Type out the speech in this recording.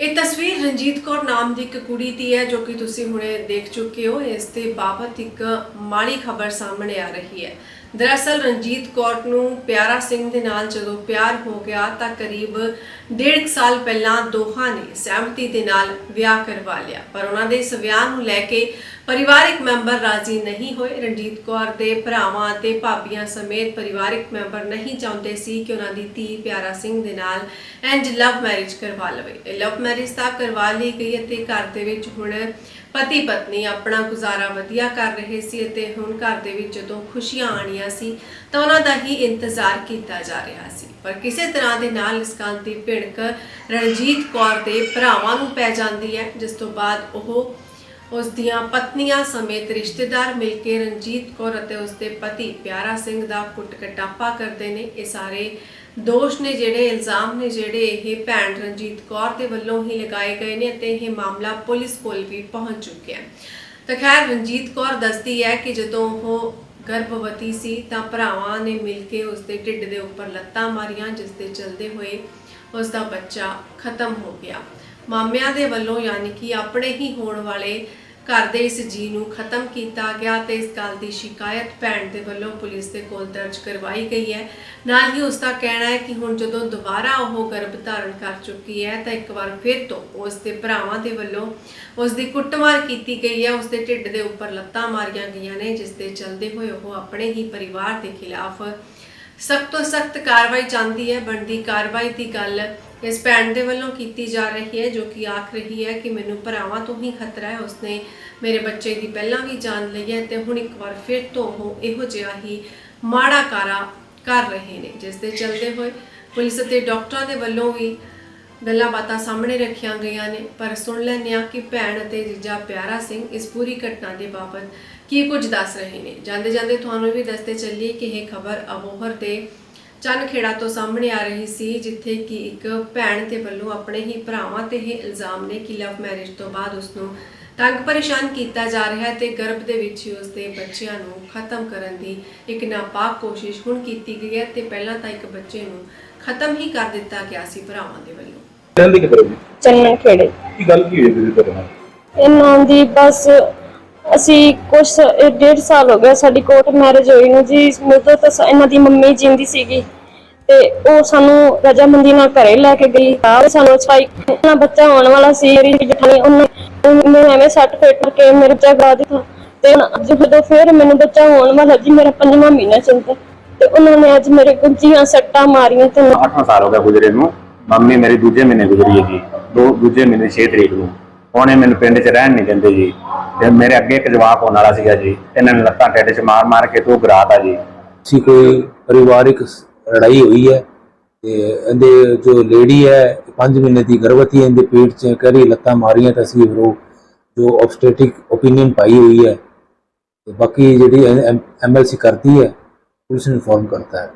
ਇਹ ਤਸਵੀਰ ਰਣਜੀਤ ਕੌਰ ਨਾਮ ਦੀ ਇੱਕ ਕੁੜੀ ਦੀ ਹੈ ਜੋ ਕਿ ਤੁਸੀਂ ਹੁਣੇ ਦੇਖ ਚੁੱਕੇ ਹੋ। ਇਸ ਦੇ ਬਾਬਤ ਇੱਕ ਮਾੜੀ ਖਬਰ ਸਾਹਮਣੇ ਆ ਰਹੀ ਹੈ। ਦਰਅਸਲ ਰਣਜੀਤ ਕੌਰ ਨੂੰ ਪਿਆਰਾ ਸਿੰਘ ਦੇ ਨਾਲ ਜਦੋਂ ਪਿਆਰ ਹੋ ਗਿਆ ਤਾਂ ਕਰੀਬ ਡੇਢ ਕੁ ਸਾਲ ਪਹਿਲਾਂ ਦੋਹਾਂ ਨੇ ਸਹਿਮਤੀ ਦੇ ਨਾਲ ਵਿਆਹ ਕਰਵਾ ਲਿਆ। ਪਰ ਉਹਨਾਂ ਦੇ ਇਸ ਵਿਆਹ ਨੂੰ ਲੈ ਕੇ ਪਰਿਵਾਰਿਕ ਮੈਂਬਰ ਰਾਜ਼ੀ ਨਹੀਂ ਹੋਏ। ਰਣਜੀਤ ਕੌਰ ਦੇ ਭਰਾਵਾਂ ਅਤੇ ਭਾਬੀਆਂ ਸਮੇਤ ਪਰਿਵਾਰਿਕ ਮੈਂਬਰ ਨਹੀਂ ਚਾਹੁੰਦੇ ਸੀ ਕਿ ਉਹਨਾਂ ਦੀ ਧੀ ਪਿਆਰਾ ਸਿੰਘ ਦੇ ਨਾਲ ਇੰਜ ਲਵ ਮੈਰਿਜ ਕਰਵਾ ਲਵੇ। ਇਹ ਲਵ ਮੈਰਿਜ ਤਾਂ ਕਰਵਾ ਲਈ ਗਈ ਅਤੇ ਘਰ ਦੇ ਵਿੱਚ ਹੁਣ ਪਤੀ ਪਤਨੀ ਆਪਣਾ ਗੁਜ਼ਾਰਾ ਵਧੀਆ ਕਰ ਰਹੇ ਸੀ ਅਤੇ ਹੁਣ ਘਰ ਦੇ ਵਿੱਚ ਜਦੋਂ ਖੁਸ਼ੀਆਂ ਆਣੀਆਂ ਸੀ ਤਾਂ ਉਹਨਾਂ ਦਾ ਹੀ ਇੰਤਜ਼ਾਰ ਕੀਤਾ ਜਾ ਰਿਹਾ ਸੀ। ਪਰ ਕਿਸੇ ਤਰ੍ਹਾਂ ਦੇ ਨਾਲ ਇਸ ਗੱਲ ਦੀ ਭਿਣਕ ਰਣਜੀਤ ਕੌਰ ਦੇ ਭਰਾਵਾਂ ਨੂੰ ਪੈ ਜਾਂਦੀ ਹੈ, ਜਿਸ ਤੋਂ ਬਾਅਦ ਉਹ ਉਸ ਦੀਆਂ ਪਤਨੀਆਂ ਸਮੇਤ ਰਿਸ਼ਤੇਦਾਰ ਮਿਲ ਕੇ ਰਣਜੀਤ ਕੌਰ ਅਤੇ ਉਸ ਦੇ ਪਤੀ ਪਿਆਰਾ ਸਿੰਘ ਦਾ ਕੁੱਟ ਕਟਾਪਾ ਕਰਦੇ ਨੇ। ਇਹ ਸਾਰੇ ਦੋਸ਼ ਨੇ ਜਿਹੜੇ, ਇਲਜ਼ਾਮ ਨੇ ਜਿਹੜੇ ਇਹ ਭੈਣ ਰਣਜੀਤ ਕੌਰ ਦੇ ਵੱਲੋਂ ਹੀ ਲਗਾਏ ਗਏ ਨੇ ਅਤੇ ਇਹ ਮਾਮਲਾ ਪੁਲਿਸ ਕੋਲ ਵੀ ਪਹੁੰਚ ਚੁੱਕਿਆ ਹੈ। ਤਾਂ ਖੈਰ, ਰਣਜੀਤ ਕੌਰ ਦੱਸਦੀ ਹੈ ਕਿ ਜਦੋਂ ਉਹ ਗਰਭਵਤੀ ਸੀ ਤਾਂ ਭਰਾਵਾਂ ਨੇ ਮਿਲ ਕੇ ਉਸ ਦੇ ਢਿੱਡ ਦੇ ਉੱਪਰ ਲੱਤਾਂ ਮਾਰੀਆਂ ਜਿਸ ਦੇ ਚਲਦੇ ਹੋਏ ਉਸ ਦਾ ਬੱਚਾ ਖਤਮ ਹੋ ਗਿਆ। ਮਾਮਿਆਂ ਦੇ ਵੱਲੋਂ ਯਾਨੀ ਕਿ ਆਪਣੇ ਹੀ ਹੋਣ ਵਾਲੇ ਘਰ ਦੇ ਇਸ ਜੀ ਨੂੰ ਖਤਮ ਕੀਤਾ ਗਿਆ ਤੇ ਇਸ ਗੱਲ ਦੀ ਸ਼ਿਕਾਇਤ ਭੈਣ ਦੇ ਵੱਲੋਂ ਪੁਲਿਸ ਦੇ ਕੋਲ ਦਰਜ ਕਰਵਾਈ ਗਈ ਹੈ। ਨਾਲ ਹੀ ਉਸ ਦਾ ਕਹਿਣਾ ਹੈ ਕਿ ਹੁਣ ਜਦੋਂ ਦੁਬਾਰਾ ਉਹ ਗਰਭ ਧਾਰਨ ਕਰ ਚੁੱਕੀ ਹੈ ਤਾਂ ਇੱਕ ਵਾਰ ਫਿਰ ਤੋਂ ਉਸ ਦੇ ਭਰਾਵਾਂ ਦੇ ਵੱਲੋਂ ਉਸ ਦੀ ਕੁੱਟਮਾਰ ਕੀਤੀ ਗਈ ਹੈ। ਉਸ ਦੇ ਢਿੱਡ ਦੇ ਉੱਪਰ ਲੱਤਾਂ ਮਾਰੀਆਂ ਗਈਆਂ ਨੇ, ਜਿਸ ਦੇ ਚਲਦੇ ਹੋਏ ਉਹ ਆਪਣੇ ਹੀ ਪਰਿਵਾਰ ਦੇ ਖਿਲਾਫ ਸਖਤ ਤੋਂ ਸਖਤ ਕਾਰਵਾਈ ਚਾਹੁੰਦੀ ਹੈ। ਬਣਦੀ ਕਾਰਵਾਈ ਦੀ ਗੱਲ ਇਸ ਭੈਣ ਦੇ ਵੱਲੋਂ ਕੀਤੀ ਜਾ ਰਹੀ ਹੈ, ਜੋ ਕਿ ਆਖ ਰਹੀ ਹੈ ਕਿ ਮੈਨੂੰ ਭਰਾਵਾਂ ਤੋਂ ਹੀ ਖਤਰਾ ਹੈ। ਉਸਨੇ ਮੇਰੇ ਬੱਚੇ ਦੀ ਪਹਿਲਾਂ ਵੀ ਜਾਨ ਲਈ ਹੈ ਤੇ ਹੁਣ ਇੱਕ ਵਾਰ ਫਿਰ ਤੋਂ ਉਹ ਇਹੋ ਜਿਹਾ ਹੀ ਮਾੜਾ ਕਾਰਾ ਕਰ ਰਹੇ ਨੇ, ਜਿਸ ਦੇ ਚਲਦੇ ਹੋਏ ਪੁਲਿਸ ਅਤੇ ਡਾਕਟਰਾਂ ਦੇ ਵੱਲੋਂ ਵੀ ਗੱਲਾਂ ਬਾਤਾਂ ਸਾਹਮਣੇ ਰੱਖੀਆਂ ਗਈਆਂ ਨੇ। ਪਰ ਸੁਣ ਲੈਂਦੇ ਹਾਂ ਕਿ ਭੈਣ ਅਤੇ ਜੀਜਾ ਪਿਆਰਾ ਸਿੰਘ ਇਸ ਪੂਰੀ ਘਟਨਾ ਦੇ ਬਾਬਤ ਕੀ ਕੁਝ ਦੱਸ ਰਹੇ ਨੇ। ਜਾਂਦੇ ਜਾਂਦੇ ਤੁਹਾਨੂੰ ਵੀ ਦੱਸਦੇ ਚੱਲੀਏ ਕਿ ਇਹ ਖਬਰ ਅਬੋਹਰ ਦੇ ਚੰਨਖੇੜਾ ਤੋਂ ਸਾਹਮਣੇ ਆ ਰਹੀ ਸੀ ਜਿੱਥੇ ਕਿ ਇੱਕ ਭੈਣ ਦੇ ਵੱਲੋਂ ਆਪਣੇ ਹੀ ਭਰਾਵਾਂ ਤੇ ਇਹ ਇਲਜ਼ਾਮ ਨੇ ਕਿ ਲਵ ਮੈਰਿਜ ਤੋਂ ਬਾਅਦ ਉਸ ਨੂੰ ਤੰਗ ਪਰੇਸ਼ਾਨ ਕੀਤਾ ਜਾ ਰਿਹਾ ਹੈ ਤੇ ਗਰਭ ਦੇ ਵਿੱਚ ਹੀ ਉਸ ਦੇ ਬੱਚਿਆਂ ਨੂੰ ਖਤਮ ਕਰਨ ਦੀ ਇੱਕ ਨਾਪਾਕ ਕੋਸ਼ਿਸ਼ ਹੁਣ ਕੀਤੀ ਗਈ ਹੈ ਤੇ ਪਹਿਲਾਂ ਤਾਂ ਇੱਕ ਬੱਚੇ ਨੂੰ ਖਤਮ ਹੀ ਕਰ ਦਿੱਤਾ ਗਿਆ ਸੀ ਭਰਾਵਾਂ ਦੇ ਵੱਲੋਂ। ਰਹਿੰਦੇ ਕਿਧਰ ਜੀ। ਕੀ ਗੱਲ ਕੀ ਹੋਈ ਤੁਸੀਂ ਤੁਹਾਡੇ ਨਾਲ? ਇਹਨਾਂ ਦੀ ਬਸ ਅਸੀਂ ਕੁਛ ਡੇਢ ਸਾਲ ਹੋ ਗਿਆ ਸਾਡੀ ਕੋਰਟ ਮੈਰਿਜ ਹੋਈ ਨੂੰ ਜੀ ਮਦੋਂ ਤਾਂ ਇਹਨਾਂ ਦੀ ਮੰਮੀ ਜਿੰਦੀ ਸੀਗੀ ਤੇ ਉਹ ਸਾਨੂੰ ਰਜਾਮੰਦੀ ਨਾਲ ਘਰੇ ਲੈ ਕੇ ਗਈ। ਆ ਸਾਨੂੰ ਸਫ਼ਾਈ ਨਾ ਬੱਚਾ ਹੋਣ ਵਾਲਾ ਸੀ, ਮੇਰੀ ਜਠਾਣੀ, ਉਹਨੇ ਐਵੇਂ ਸੱਟ ਫੇਟ ਕੇ ਮੇਰੇ ਬੱਚਾ ਗਾ ਦਿੱਤਾ। ਤੇ ਜਦੋਂ ਫਿਰ ਮੈਨੂੰ ਬੱਚਾ ਹੋਣ ਵਾਲਾ ਜੀ, ਮੇਰਾ ਪੰਜਵਾਂ ਮਹੀਨਾ ਚੱਲਦਾ। ਤੇ ਉਹਨਾਂ ਨੇ ਅੱਜ ਮੇਰੇ ਗੁੱਜੀਆਂ ਸੱਟਾਂ ਮਾਰੀਆਂ ਤੇ 8 ਸਾਲ ਹੋ ਗਿਆ ਗੁਜਰੇ ਨੂੰ। ਮੰਮੀ ਮੇਰੀ ਦੂਜੇ ਮਹੀਨੇ ਗੁਜਰੀ ਹੈ ਜੀ ਦੋ, ਦੂਜੇ ਮਹੀਨੇ 6 ਤਰੀਕ ਨੂੰ। ਉਹਨੇ ਮੈਨੂੰ ਪਿੰਡ 'ਚ ਰਹਿਣ ਨਹੀਂ ਦਿੰਦੇ ਜੀ। ਤੇ ਮੇਰੇ ਅੱਗੇ ਇੱਕ ਜਵਾਕ ਹੋਣ ਵਾਲਾ ਸੀਗਾ ਜੀ। ਇਹਨਾਂ ਨੇ ਲੱਤਾਂ ਟੇਡੇ 'ਚ ਮਾਰ ਮਾਰ ਕੇ ਤੂੰ ਗਰਾਤਾ ਜੀ। ਸੀ ਕੋਈ ਪਰਿਵਾਰਿਕ ਸ- ਲੜਾਈ ਹੋਈ ਹੈ ਤੇ ਇਹਦੇ ਜੋ ਲੇਡੀ ਹੈ 5 ਮਹੀਨੇ ਦੀ ਗਰਭਵਤੀ ਹੈ ਇਹਦੇ ਪੇਟ 'ਚ ਕਰੀ ਲੱਤਾਂ ਮਾਰੀਆਂ ਤਾਂ ਫਿਰ ਉਹ ਜੋ ਆਬਸਟੇਟਿਕ ਓਪੀਨੀਅਨ ਪਾਈ ਹੋਈ ਹੈ ਤੇ ਬਾਕੀ ਜਿਹੜੀ ਐਮਐਲਸੀ ਕਰਦੀ ਹੈ ਪੁਲਿਸ ਨੂੰ ਇਨਫੋਰਮ ਕਰਤਾ ਹੈ।